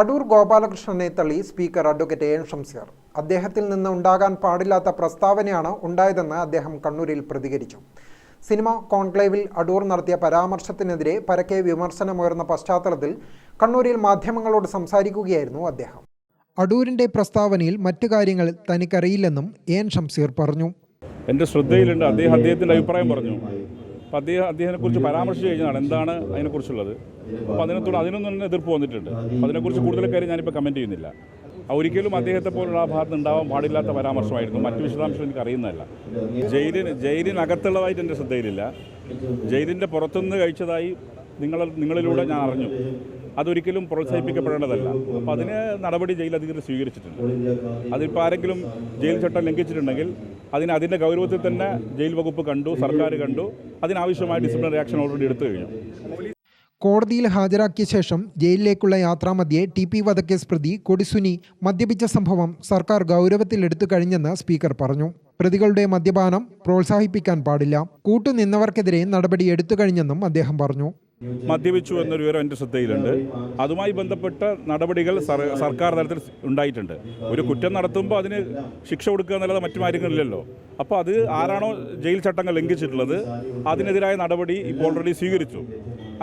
അടൂർ ഗോപാലകൃഷ്ണനെ തള്ളി speaker advocate N Shamseer. അദ്ദേഹത്തിൽ നിന്ന് ഉണ്ടാകാൻ പാടില്ലാത്ത പ്രസ്താവനയാണ് ഉണ്ടായതെന്ന് അദ്ദേഹം കണ്ണൂരിൽ പ്രതികരിച്ചു. സിനിമ കോൺക്ലേവിൽ അടൂർ നടത്തിയ പരാമർശത്തിനെതിരെ പരക്കെ വിമർശനമുയർന്ന പശ്ചാത്തലത്തിൽ കണ്ണൂരിൽ മാധ്യമങ്ങളോട് സംസാരിക്കുകയായിരുന്നു അദ്ദേഹം. അടൂരിന്റെ പ്രസ്താവനയിൽ മറ്റു കാര്യങ്ങൾ തനിക്കറിയില്ലെന്നും എൻ ഷംസീർ പറഞ്ഞു. എന്റെ ശ്രദ്ധയിലുണ്ട്. അദ്ദേഹം അദ്ദേഹത്തിന്റെ അഭിപ്രായം പറഞ്ഞു. അപ്പോൾ അദ്ദേഹം അദ്ദേഹത്തെക്കുറിച്ച് പരാമർശിച്ച് കഴിഞ്ഞാണ് എന്താണ് അതിനെക്കുറിച്ചുള്ളത്. അപ്പോൾ അതിനത്തോട് അതിനൊന്നും തന്നെ എതിർപ്പ് വന്നിട്ടുണ്ട്. അപ്പോൾ അതിനെക്കുറിച്ച് കൂടുതൽ കാര്യം ഞാനിപ്പോൾ കമന്റ് ചെയ്യുന്നില്ല. ആ ഒരിക്കലും അദ്ദേഹത്തെ പോലുള്ള ആ ഭാഗത്ത് ഉണ്ടാവാൻ പാടില്ലാത്ത പരാമർശമായിരുന്നു. മറ്റു വിശദാംശം എനിക്ക് അറിയുന്നതല്ല. ജയിലിന് ജയിലിനകത്തുള്ളതായിട്ട് എന്റെ ശ്രദ്ധയിലില്ല. ജയിലിന്റെ പുറത്തുനിന്ന് കഴിച്ചതായി നിങ്ങൾ നിങ്ങളിലൂടെ ഞാൻ അറിഞ്ഞു. അതൊരിക്കലും പ്രോത്സാഹിപ്പിക്കപ്പെടേണ്ടതല്ല. അപ്പോൾ അതിന് നടപടി ജയിൽ അധികൃതർ സ്വീകരിച്ചിട്ടുണ്ട്. അതിപ്പോൾ ആരെങ്കിലും ജയിൽ ചട്ടം ലംഘിച്ചിട്ടുണ്ടെങ്കിൽ അതിന് അതിന്റെ ഗൗരവത്തിൽ തന്നെ ജയിൽ വകുപ്പ് കണ്ടു സർക്കാർ കണ്ടു അതിനാവശ്യമായ ഡിസിപ്ലിനറി ആക്ഷൻ ഓൾറെഡി എടുത്തു കഴിഞ്ഞു. കോടതിയിൽ ഹാജരാക്കിയ ശേഷം ജയിലിലേക്കുള്ള യാത്രാമധ്യേ ടി പി വധക്കേസ് പ്രതി കൊടിസുനി മദ്യപിച്ച സംഭവം സർക്കാർ ഗൗരവത്തിൽ എടുത്തു കഴിഞ്ഞെന്ന് സ്പീക്കർ പറഞ്ഞു. പ്രതികളുടെ മദ്യപാനം പ്രോത്സാഹിപ്പിക്കാൻ പാടില്ല. കൂട്ടുനിന്നവർക്കെതിരെ നടപടി എടുത്തു കഴിഞ്ഞെന്നും അദ്ദേഹം പറഞ്ഞു. മദ്യപിച്ചു എന്നൊരു വിവരം എന്റെ ശ്രദ്ധയിലുണ്ട്. അതുമായി ബന്ധപ്പെട്ട നടപടികൾ സർക്കാർ തലത്തിൽ ഉണ്ടായിട്ടുണ്ട്. ഒരു കുറ്റം നടത്തുമ്പോൾ അതിന് ശിക്ഷ കൊടുക്കുക എന്നുള്ളത് മറ്റു കാര്യങ്ങളില്ലല്ലോ. അപ്പോൾ അത് ആരാണോ ജയിൽ ചട്ടങ്ങൾ ലംഘിച്ചിട്ടുള്ളത് അതിനെതിരായ നടപടി ഇപ്പോൾ ഓൾറെഡി സ്വീകരിച്ചു.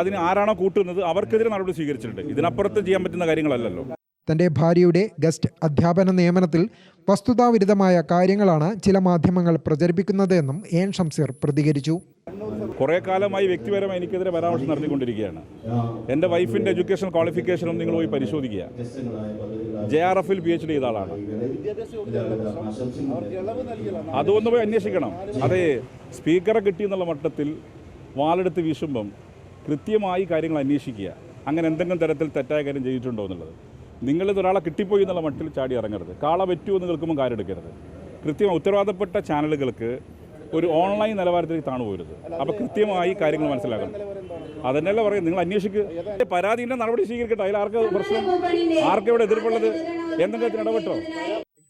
അതിന് ആരാണോ കൂട്ടുന്നത് അവർക്കെതിരെ നടപടി സ്വീകരിച്ചിട്ടുണ്ട്. ഇതിനപ്പുറത്ത് ചെയ്യാൻ പറ്റുന്ന കാര്യങ്ങളല്ലല്ലോ. തന്റെ ഭാര്യയുടെ ഗസ്റ്റ് അധ്യാപന നിയമനത്തിൽ വസ്തുതാവിരുദ്ധമായ കാര്യങ്ങളാണ് ചില മാധ്യമങ്ങൾ പ്രചരിപ്പിക്കുന്നതെന്നും എൻ ഷംസീർ പ്രതികരിച്ചു. കുറേ കാലമായി വ്യക്തിപരമായി എനിക്കെതിരെ പരാമർശം നടത്തിക്കൊണ്ടിരിക്കുകയാണ്. എന്റെ വൈഫിന്റെ എഡ്യൂക്കേഷൻ ക്വാളിഫിക്കേഷനും നിങ്ങൾ പോയി പരിശോധിക്കുക. ജെ ആർ എഫിൽ പി എച്ച് ഡി ചെയ്ത ആളാണ്. അതൊന്ന് പോയി അന്വേഷിക്കണം. അതെ സ്പീക്കറെ കിട്ടിയെന്നുള്ള മട്ടത്തിൽ വാളെടുത്ത് വീശുമ്പം കൃത്യമായി കാര്യങ്ങൾ അന്വേഷിക്കുക. അങ്ങനെ എന്തെങ്കിലും തരത്തിൽ തെറ്റായ കാര്യം ചെയ്തിട്ടുണ്ടോ എന്നുള്ളത്. നിങ്ങളിത് ഒരാളെ കിട്ടിപ്പോയി എന്നുള്ള മട്ടിൽ ചാടി ഇറങ്ങരുത്. കാള പറ്റുമോ എന്ന് കേൾക്കുമ്പോൾ കാര്യം എടുക്കരുത്. കൃത്യമായി ഉത്തരവാദപ്പെട്ട ചാനലുകൾക്ക് ഒരു ഓൺലൈൻ നിലവാരത്തിലേക്ക് താണു പോരുത്. അപ്പോൾ കൃത്യമായി കാര്യങ്ങൾ മനസ്സിലാക്കണം. അതന്നെയല്ല പറയും നിങ്ങൾ അന്വേഷിക്കുക പരാതിന്റെ നടപടി സ്വീകരിക്കട്ടെ. അതിൽ ആർക്ക് പ്രശ്നം? ആർക്കും ഇവിടെ എതിർപ്പുള്ളത്? എന്തെങ്കിലും ഇടപെട്ടോ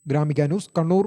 Gramika news Kannur.